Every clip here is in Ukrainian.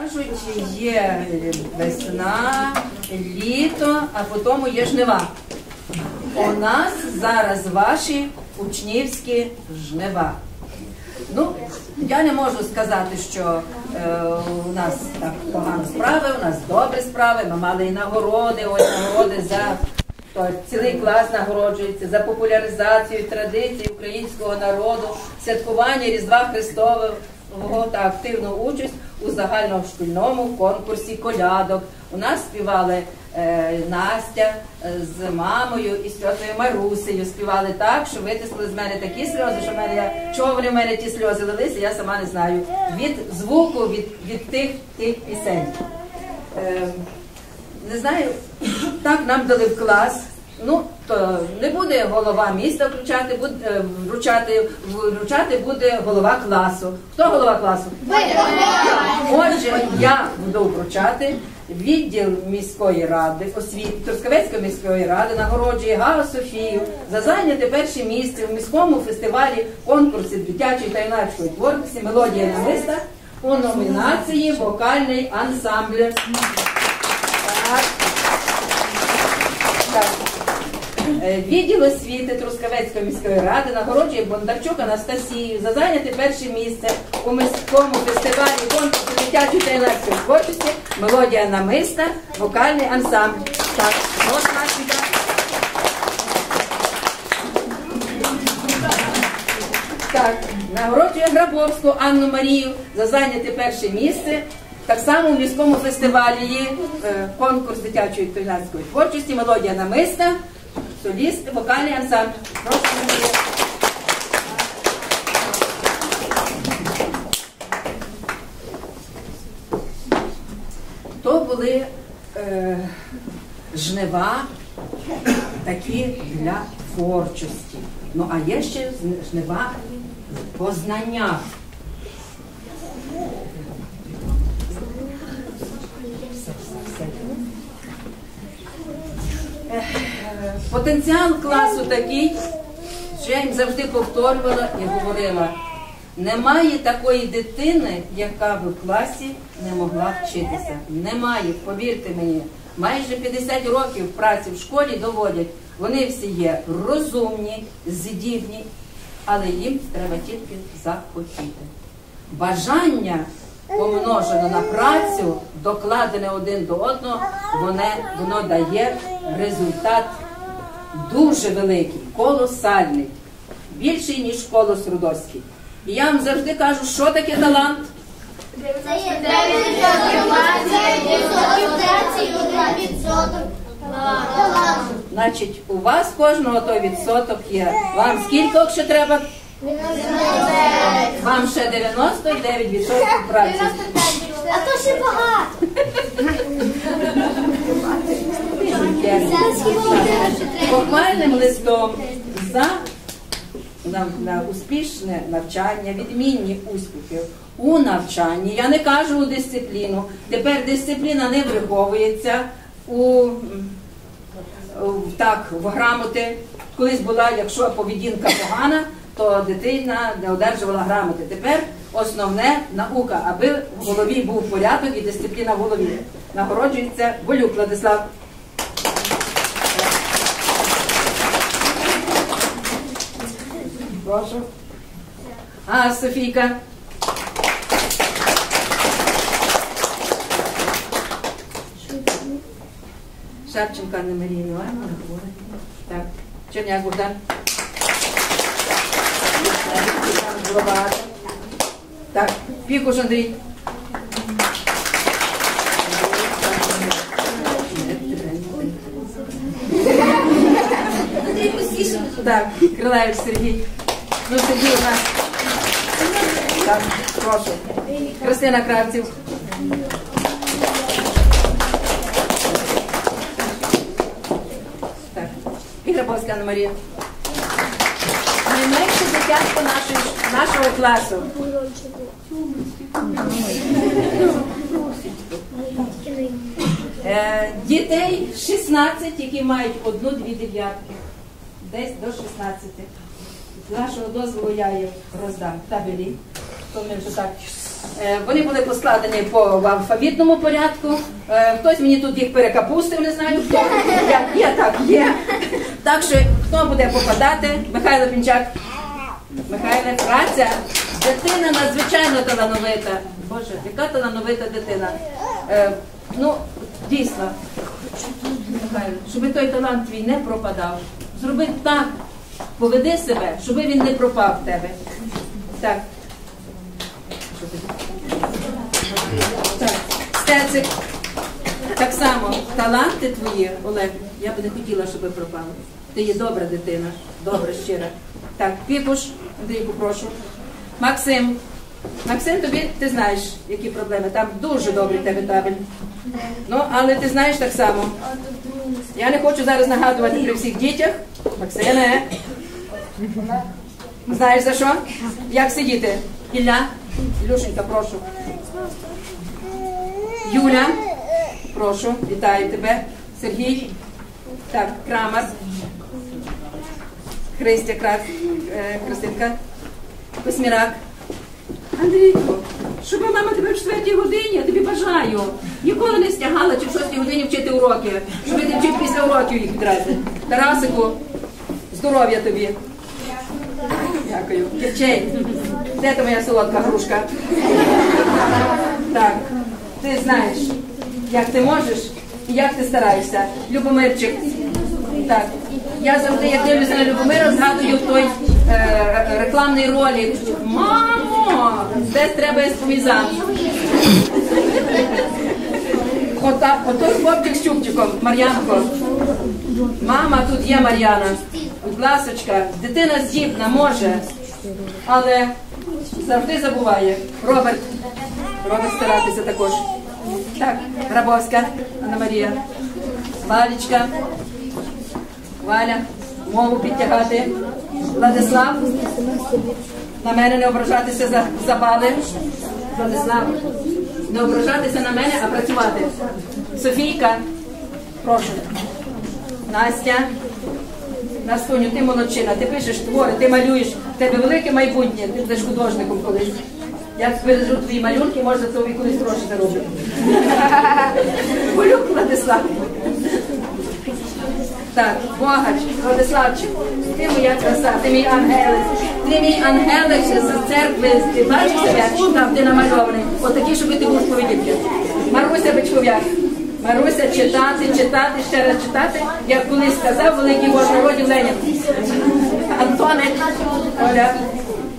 Кажуть, є весна, літо, а потім є жнива. У нас зараз ваші учнівські жнива. Ну, я не можу сказати, що е, у нас так погано справи, у нас добрі справи. Ми мали і нагороди, ось нагороди за то цілий клас нагороджується за популяризацію традицій українського народу, святкування Різдва Христового та активну участь у загальношкільному конкурсі колядок. У нас співали е, Настя е, з мамою і з тьотою Марусею. Співали так, що витисли з мене такі сльози, що в мене вони в мене ті сльози лилися, я сама не знаю. Від звуку, від, від тих тих пісень. Е, не знаю, так нам дали в клас. Ну, то не буде голова міста вручати, буде, вручати, вручати буде голова класу. Хто голова класу? Отже, я буду вручати відділ міської ради, освіти, Трускавецької міської ради нагороджує Гао Софію за зайняте перше місце в міському фестивалі конкурсі дитячої та юнацької творчості Мелодія намиста у номінації Вокальний ансамбль. Так. Так. Е, Відділ освіти Трускавецької міської ради нагороджує Бондарчук Анастасію за зайняте перше місце у міському фестивалі конкурсу дитячої та юнацької творчості Мелодія намиста, вокальний ансамбль. Так, Настя. Так, нагороджує Грабовську Анну Марію за зайняте перше місце. Так само у міському фестивалі є е, конкурс дитячої та творчості Мелодія намиста, соліст, вокальний ансамбль. Прошу. То були е, жнива такі для творчості. Ну а є ще жнива по Потенціал класу такий, що я їм завжди повторювала і говорила. Немає такої дитини, яка б в класі не могла вчитися. Немає, повірте мені. Майже 50 років праці в школі доводять. Вони всі є розумні, здібні, але їм треба тільки захотіти. Бажання помножене на працю, докладене один до одного, воно, дає результат дуже великий, колосальний, більший, ніж колос Рудоський. І я вам завжди кажу, що таке талант. Це є 9% Значить, у вас кожного той відсоток є. Вам скільки ще треба? Вам ще 99% праці. А то ще багато. Похвальним листом за на, на успішне навчання, відмінні успіхи у навчанні. Я не кажу у дисципліну. Тепер дисципліна не враховується у так, в грамоти. Колись була, якщо поведінка погана, то дитина не одержувала грамоти. Тепер основне наука, аби в голові був порядок і дисципліна в голові. Нагороджується Болюк Владислав. Прошу. А, Софійка. Шевченка Анна Марія Івановна. Так. Черняк Богдан. Було багато. Так, Пікуш Андрій. Так, Крилевич Сергій. Ну, Сергій у нас. Так, прошу. Христина Кравців. Так. І Грабовська Анна Марія. Найменше дитятко нашої, нашого класу. Е, дітей 16, які мають одну-дві дев'ятки. Десь до 16. З вашого дозволу я їх роздам. Табелі. То ми вже так Е, Вони були поскладені по алфавітному порядку. Е, Хтось мені тут їх перекапустив, не знаю хто. Як є, так є. Так що хто буде попадати? Михайло Пінчак. Михайле, праця. Дитина надзвичайно талановита. Боже, яка талановита дитина. Е, ну, дійсно, Михайло, щоб той талант твій не пропадав. Зроби так, поведи себе, щоб він не пропав в тебе. Так. Так, Стецик. Так само, таланти твої, Олег, я би не хотіла, щоб пропали. Ти є добра дитина, добра, щира. Так, Пікуш, Андрійку, прошу. Максим. Максим, тобі ти знаєш, які проблеми. Там дуже добрий тебе табель. Ну, але ти знаєш так само. Я не хочу зараз нагадувати при всіх дітях. Максиме. Знаєш за що? Як сидіти? Ілля? Ілюшенька, прошу. Юля, прошу, вітаю тебе. Сергій. Так, Крамар. Христя Крак, е, Христинка. Космірак. Андрійко, щоб мама тебе в четвертій годині, я тобі бажаю. Ніколи не стягала чи в шостій годині вчити уроки, щоб ти вчив після уроків їх відразу. Тарасику, здоров'я тобі. Дякую. Кирчей, де та моя солодка грушка? Так, ти знаєш, як ти можеш і як ти стараєшся. Любомирчик. Так. Я завжди, як дивлюся на Любомира, згадую той е, рекламний ролик. Мамо, десь треба ескомізан. Ота, отой хлопчик з чубчиком, Мар'янко. Мама, тут є Мар'яна. Ласочка, дитина здібна, може, але завжди забуває. Роберт. Роберт старатися також. Так, Грабовська, Анна Марія. Валічка. Валя, мову підтягати. Владислав. На мене не ображатися за, забали. Владислав. Не ображатися на мене, а працювати. Софійка. Прошу. Настя. Настуню, ти молодчина, ти пишеш твори, ти малюєш, в тебе велике майбутнє, ти будеш художником колись. Я збережу твої малюнки, може за тобі колись гроші зароблю. Полюк Владислав. Так, Богач, Владиславчик, ти моя краса, ти мій ангелець, ти мій ангелець з церкви, ти бачиш себе, там ти намальований, отакий, щоб ти був сповідівки. Маруся Бичков'як. Маруся читати, читати, ще раз читати, як колись сказав великий вождь народів Ленін. Антоне, Оля,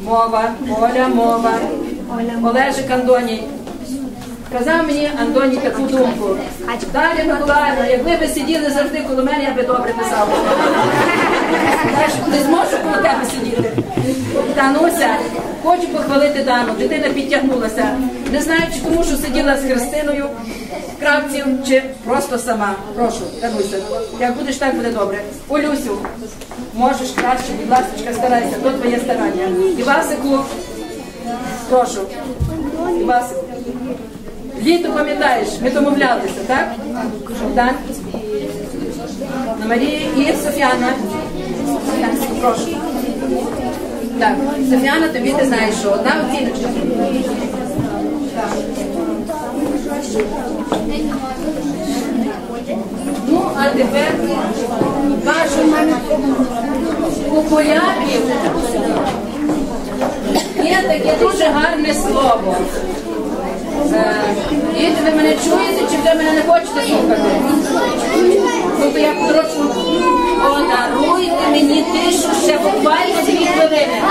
мова, Оля, мова, Олежик Андоній. Казав мені Антоній таку думку. Далі Миколаївна, якби ви сиділи завжди коло мене, я би добре писав. Не зможу коло тебе сидіти. Тануся, хочу похвалити Дану. Дитина підтягнулася. Не знаю, чи тому, що сиділа з Христиною Кравців, чи просто сама. Прошу, Тануся. Як будеш, так буде добре. Олюсю, можеш краще, будь ласка, старайся, то твоє старання. Івасику, прошу. Івасику. Літо пам'ятаєш, ми домовлялися, так? На Марії і Софіана. Прошу. Так, Софіана, тобі ти знаєш, що одна оціночка. Ну, а тепер кажу, у поляків є таке дуже гарне слово. Е, ви мене чуєте, чи ви мене не хочете слухати? Тобто я трошки подаруйте мені тишу ще буквально дві хвилини.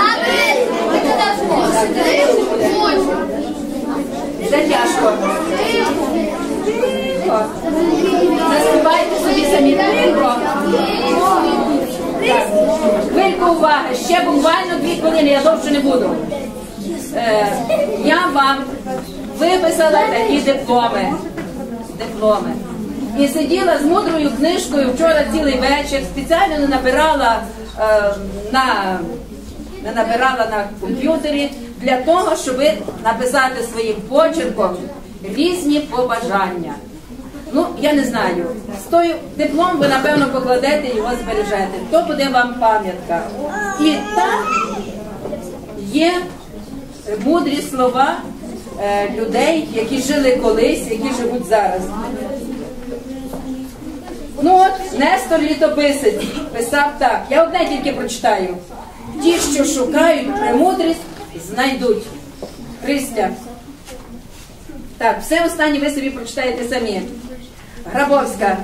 Вже тяжко. Тихо. Заспівайте собі самі тихо. Так. Хвильку уваги, ще буквально дві хвилини, я довше не буду. Е, я вам виписала такі дипломи. Дипломи. І сиділа з мудрою книжкою вчора цілий вечір, спеціально не набирала е, на не набирала на комп'ютері для того, щоб написати своїм почерком різні побажання. Ну, я не знаю. З тою диплом ви, напевно, покладете його збережете. То буде вам пам'ятка. І так є мудрі слова е, людей, які жили колись, які живуть зараз. Ну от Нестор Літописець писав так. Я одне тільки прочитаю. Ті, що шукають премудрість, знайдуть. Христя. Так, все останнє ви собі прочитаєте самі. Грабовська.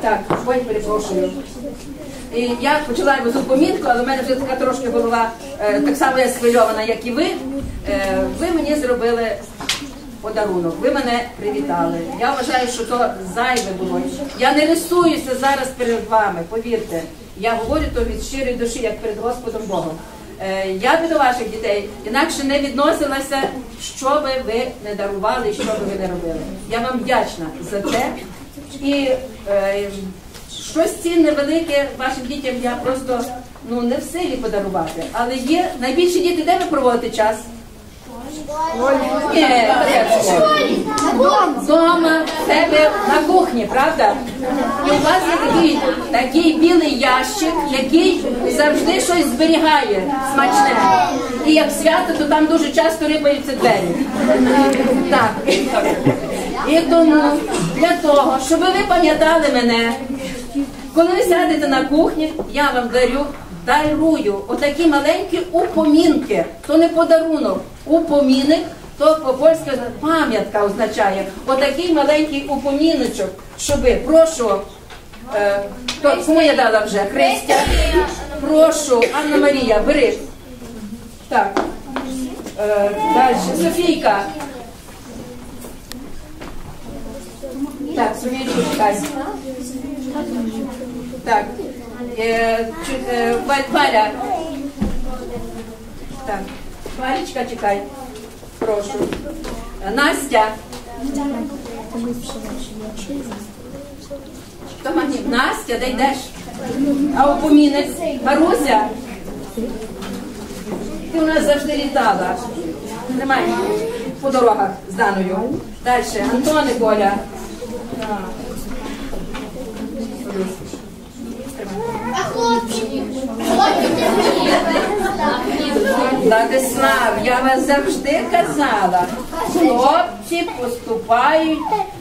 Так, ой, перепрошую. І я почала його з але в мене вже така трошки голова е, так само я схвильована, як і ви. Е, ви мені зробили подарунок, ви мене привітали. Я вважаю, що то зайве було. Я не рисуюся зараз перед вами, повірте. Я говорю то від щирої душі, як перед Господом Богом. Е, я би до ваших дітей інакше не відносилася, що би ви не дарували, що би ви не робили. Я вам вдячна за це. І е, щось цінне велике вашим дітям я просто ну не в силі подарувати. Але є найбільші діти, де ви проводите час? Ні? Дома, в себе на кухні, правда? І у вас є такий, такий білий ящик, який завжди щось зберігає смачне. І як свято, то там дуже часто рипаються двері. Так. І тому для того, щоб ви пам'ятали мене, коли ви сядете на кухні, я вам дарю, дарую отакі маленькі упомінки. То не подарунок, упомінник, то по-польськи пам'ятка означає. Отакий маленький упоміночок, щоби, прошу, е, то, кому я дала вже? Христя. Прошу, Анна Марія, бери. Так. Е, далі, Софійка. Так, Софійку чекай. Так. Е, е, Ва- Валя. Так. Валечка, чекай. Прошу. Настя. Хто магнів? Настя, де йдеш? А опомінець? Маруся? Ти у нас завжди літала. Немає по дорогах з Даною. Далі. Антони Коля. А хлопці? Хлопці Владислав, я вас завжди казала. Хлопці поступають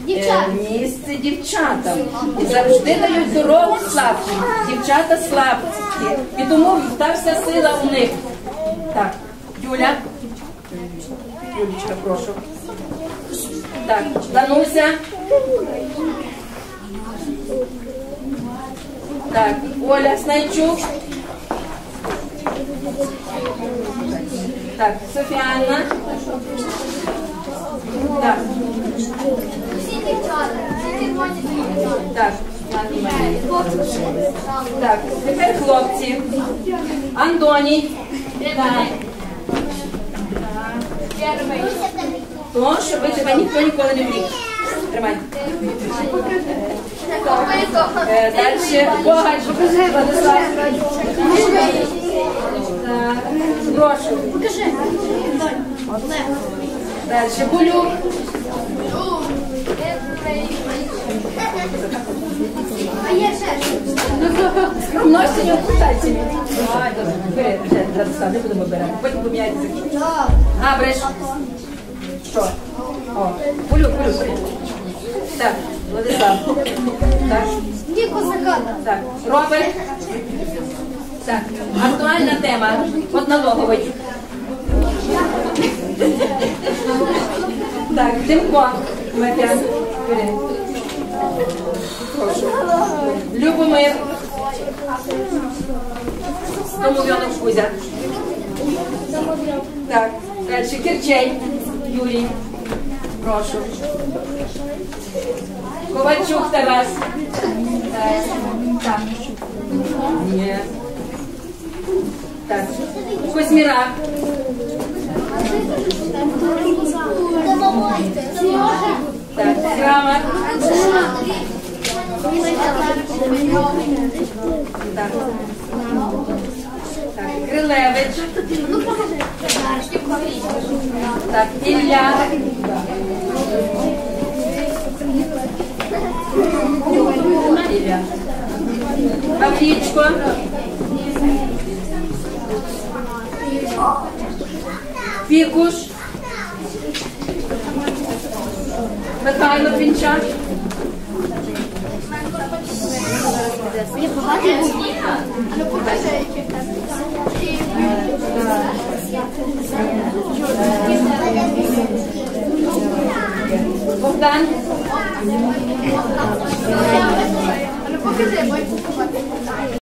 е, в місце дівчатам. І завжди дають дорогу слабким. Дівчата слабкі. І тому та вся сила у них. Так, Юля. Юлічка, прошу. Так, Дануся. Так, Оля Снайчук. Так, Софіанна. Так, Всі дівчата. Всі червоні дівчата. так, Анна Марія. Так, тепер хлопці. Антоній. Так. То, щоб тебе ніхто ніколи не влік. Тримай. Е, Далі. Богач. Владислав. Прошу. Покажи. Далі. Булюк. А є ще? Скромності не опускайся. Давай, не будемо беремо. Потім поміняйтеся. Габриш. Що? О, Булюк, Булюк, бери. Так, Владислав. Так. Так, Роберт. Так, актуальна тема. От налоговий. Так, Димко. Бери. Прошу. Любомир. Домов'янок Кузя. Так, далі Кирчей. Юрій. Прошу. Ковальчук Тарас. Так. Ні. Так. Козьмірак. Так. Крамер. Так. Так. Так. Ілля. Ілля. Павлічко. Фікуш. Михайло Пінчак. Ну покажи, які в тебе.